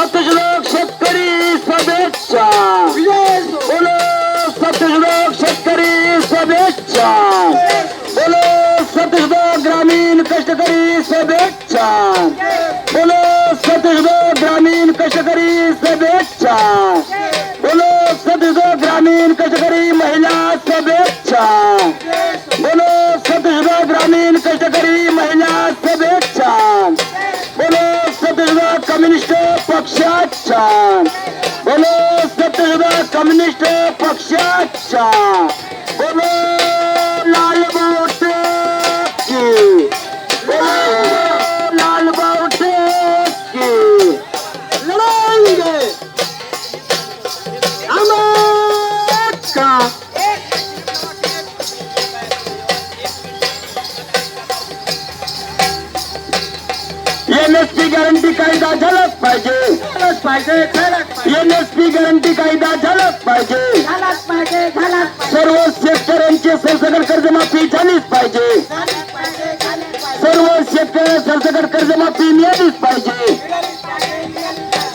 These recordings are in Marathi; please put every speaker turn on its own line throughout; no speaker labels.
सभेच्छा बोलो बोलो सत्यश्लोक ग्रामीण सत्यश्लोक ग्रामीण कष्टकरी सभेच्छा बोलो सत्यश्लोक ग्रामीण कष्टकरी महिला सभेच्छा बोलो सत्यश्लोक ग्रामीण कष्टकरी महिला सभेच्छा बोलो कम्युनिस्ट पक्षाचा बोलो सत्यशुद्ध कम्युनिस्ट पक्षाचा बोलो गॅरंटी कायदा झालाच पाहिजे.
पाहिजे
एनएसपी गॅरंटी कायदा झालाच पाहिजे.
झालाच पाहिजे झालाच पाहिजे.
सर्व शेतकऱ्यांची सरसकट कर्जमाफी झालाच पाहिजे. सर्व शेतकऱ्यांना सरसकट कर्जमाफी मिळालीच पाहिजे.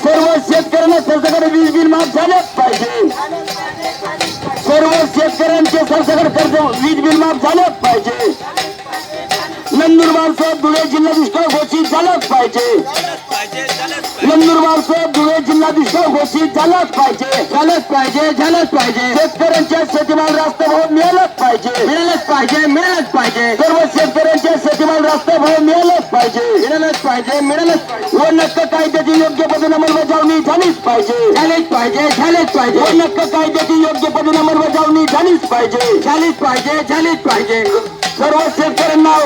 सर्व शेतकऱ्यांना सरसकट वीज बिल माफ झालेच पाहिजे. सर्व शेतकऱ्यांचे सरसकट कर्ज वीज बिल माफ झालेच पाहिजे. नंदुरबार साहेब धुळे जिल्हा दुष्काळ घोषित झालाच पाहिजे. नंदुरबार साहेब धुळे जिल्हा दुष्काळ घोषित झालाच पाहिजे. झालंच पाहिजे झालंच पाहिजे. शेतकऱ्यांच्या शेतीमाल रास्त भाव मिळालाच पाहिजे. मिळालंच पाहिजे मिळालंच पाहिजे. सर्व शेतकऱ्यांच्या शेतीमाल रास्त भाव मिळालंच पाहिजे. मिळालंच पाहिजे मिळालंच व नक्क कायद्याची योग्य पद्धतीने अंमलबजावणी झालीच पाहिजे. झालीच पाहिजे झालीच पाहिजे. व नक्क कायद्याची योग्य पद्धतीने अंमलबजावणी झालीच पाहिजे. झालीच पाहिजे झालीच पाहिजे. सर्व शेतकऱ्यांना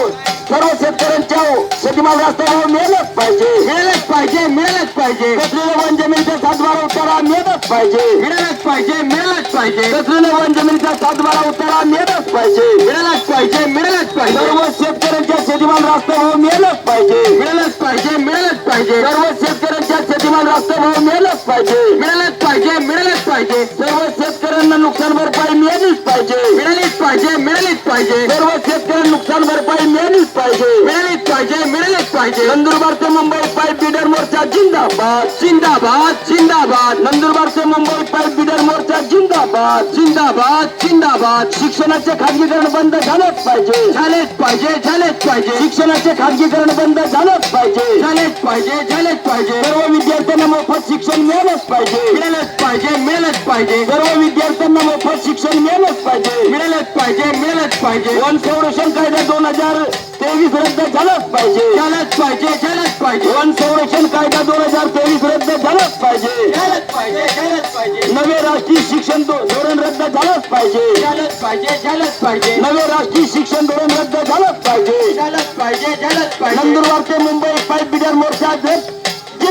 सर्व शेतकऱ्यांच्या शेतीमाल रास्त भाव मिळालंच पाहिजे मिळालंच पाहिजे मिळालंच पाहिजे कसलेलं वन जमिनीचा सातबारा उतारा मिळालंच पाहिजे मिळालंच पाहिजे मिळालंच पाहिजे कसलेलं वन जमिनीचा सातबारा उतारा मिळालंच पाहिजे मिळालंच पाहिजे मिळालंच पाहिजे सर्व शेतकऱ्यांच्या शेतीमाल रास्त भाव मिळालंच पाहिजे मिळालंच पाहिजे मिळालंच पाहिजे सर्व शेतकऱ्यांच्या शेतीमाल रास्त भाव मिळालंच पाहिजे मिळालंच पाहिजे मिळालंच पाहिजे सर्व शेतकऱ्यांना नुकसान भरपाई मिळालीच पाहिजे मिळालीच पाहिजे मिळालीच पाहिजे सर्व शेतकऱ्यांना नुकसान भरपाई मिळालीच पाहिजे. मिळालीच पाहिजे मिळालीच पाहिजे. नंदुरबार ते मुंबई पाईप बिडर मोर्चा जिंदाबाद. जिंदाबाद जिंदाबाद. नंदुरबार ते मुंबई पाईप बिडर मोर्चा जिंदाबाद. जिंदाबाद जिंदाबाद. शिक्षणाचे खाजगीकरण बंद झालंच पाहिजे. झालेच पाहिजे झालेच पाहिजे. शिक्षणाचे खाजगीकरण बंद झालंच पाहिजे. झालेच पाहिजे झालेच पाहिजे. सर्व विद्यार्थ्यांना मोफत शिक्षण मिळालंच पाहिजे. मिळालंच पाहिजे मिळालंच पाहिजे. सर्व विद्यार्थ्यांना मोफत शिक्षण मिळालंच पाहिजे. मिळालंच पाहिजे मिळालंच पाहिजे. वन संरक्षण कायदा दोन हजार तेवीस रद्द झालंच पाहिजे. झालंच पाहिजे झालंच पाहिजे. वन संरक्षण कायदा दोन हजार तेवीस रद्द झालंच पाहिजे. झालंच पाहिजे झालंच पाहिजे. नवे राष्ट्रीय शिक्षण धोरण रद्द झालंच पाहिजे. झालंच पाहिजे झालंच पाहिजे. नवे राष्ट्रीय शिक्षण धोरण रद्द झालंच पाहिजे. झालंच पाहिजे झालंच पाहिजे. नंदुरबार ते मुंबई पाईप बिडर मोर्चा जत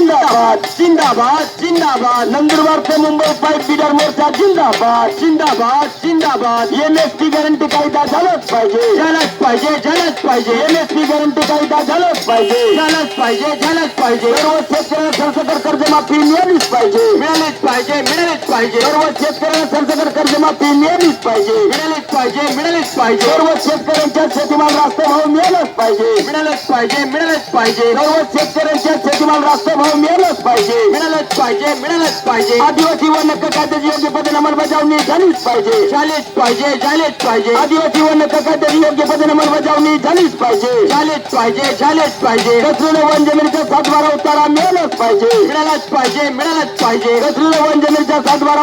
जिंदाबाद जिंदाबाद जिंदाबाद. नंदुरबार ते मुंबई पाईप बिडर मोर्चा जिंदाबाद जिंदाबाद जिंदाबाद. एम एस पी गॅरंटी कायदा झालाच पाहिजे. झालाच पाहिजे झालाच पाहिजे. एम एस पी गॅरंटी कायदा झालाच पाहिजे. झालाच पाहिजे झालाच पाहिजे. सर्व शेतकऱ्यांना सरसकट कर्जमाफी मिळालीच पाहिजे. मिळालीच पाहिजे मिळालीच पाहिजे. सर्व शेतकऱ्यांना सरसकट कर्जमाफी मिळालीच पाहिजे. मिळालीच पाहिजे मिळालीच पाहिजे. सर्व शेतकऱ्यांच्या शेतीमाल रास्त भाव मिळालाच पाहिजे. मिळालंच पाहिजे मिळालंच पाहिजे. सर्व शेतकऱ्यांच्या शेतीमाल रास्त भाव मिळालंच पाहिजे. मिळालंच पाहिजे मिळालंच पाहिजे. आदिवासी व नक्क कायद्याची योग्य पद्धतीने अंमलबजावणी झालीच पाहिजे. झालीच पाहिजे झालीच पाहिजे. आदिवासी व नक्क कायद्याची योग्य पद्धतीने अंमलबजावणी झालीच पाहिजे. झालीच पाहिजे झालीच पाहिजे. कसलेलं वन जमिनीचा सातबारा उतारा मिळालाच पाहिजे. मिळालाच पाहिजे मिळालाच पाहिजे. कसलेलं वन जमिनीचा सातबारा